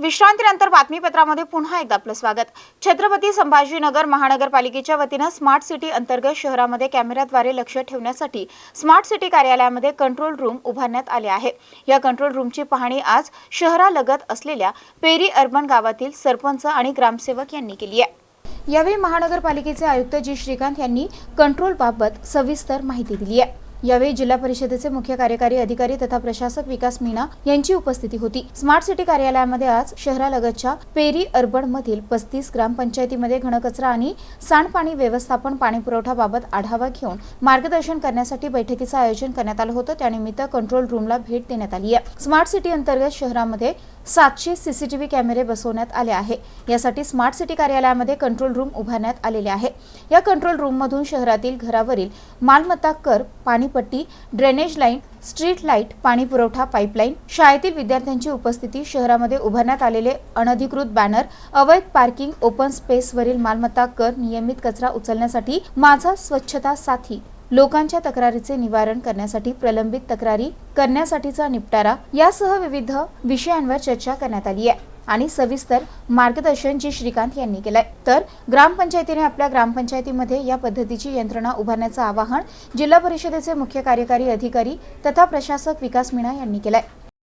विश्रांतीनंतर बातमीपत्रामध्ये पुन्हा एकदा आपलं स्वागत. छत्रपती संभाजीनगर महानगरपालिकेच्या वतीनं स्मार्ट सिटी अंतर्गत शहरामध्ये कॅमेऱ्याद्वारे लक्ष ठेवण्यासाठी स्मार्ट सिटी कार्यालयामध्ये कंट्रोल रूम उभारण्यात आले आहे. या कंट्रोल रूमची पाहणी आज शहरालगत असलेल्या पेरी अर्बन गावातील सरपंच आणि ग्रामसेवक यांनी केली आहे. यावेळी महानगरपालिकेचे आयुक्त जी. श्रीकांत यांनी कंट्रोलबाबत सविस्तर माहिती दिली आहे. यावेळी जिल्हा परिषदेचे मुख्य कार्यकारी अधिकारी तथा प्रशासक विकास मीना यांची उपस्थिती होती. स्मार्ट सिटी कार्यालयामध्ये आज शहरालगतच्या पेरी अर्बन मधील पस्तीस ग्रामपंचायतीमध्ये घनकचरा आणि सांडपाणी व्यवस्थापन पाणीपुरवठ्याबाबत आढावा घेऊन मार्गदर्शन करण्यासाठी बैठकीचं आयोजन करण्यात आलं होतं. त्यानिमित्त कंट्रोल रूमला भेट देण्यात आली आहे. स्मार्ट सिटी अंतर्गत शहरामध्ये सातशे सीसीटीव्ही कॅमेरे बसवण्यात आले आहे. यासाठी स्मार्ट सिटी कार्यालयामध्ये कंट्रोल रूम उभारण्यात आलेले आहे. या कंट्रोल रूममधून शहरातील घरावरील मालमत्ता कर पाणीपट्टी ड्रेनेज लाईन स्ट्रीट लाइट पाणी पुरवठा पाईपलाईन शाळेतील विद्यार्थ्यांची उपस्थिती शहरामध्ये उभारण्यात आलेले अनधिकृत बॅनर अवैध पार्किंग ओपन स्पेसवरील मालमत्ता कर नियमित कचरा उचलण्यासाठी माझा स्वच्छता साथी लोकांच्या तक्रारीचे निवारण करण्यासाठी प्रलंबित तक्रारी करण्यासाठीचा निपटारा यासह विविध विषयांवर चर्चा करण्यात आली आहे. आणि सविस्तर मार्गदर्शन जी श्रीकांत यांनी केलंय. तर ग्रामपंचायतीने आपल्या ग्रामपंचायतीमध्ये या पद्धतीची यंत्रणा उभारण्याचं आवाहन जिल्हा परिषदेचे मुख्य कार्यकारी अधिकारी तथा प्रशासक विकास मीणा यांनी केलंय.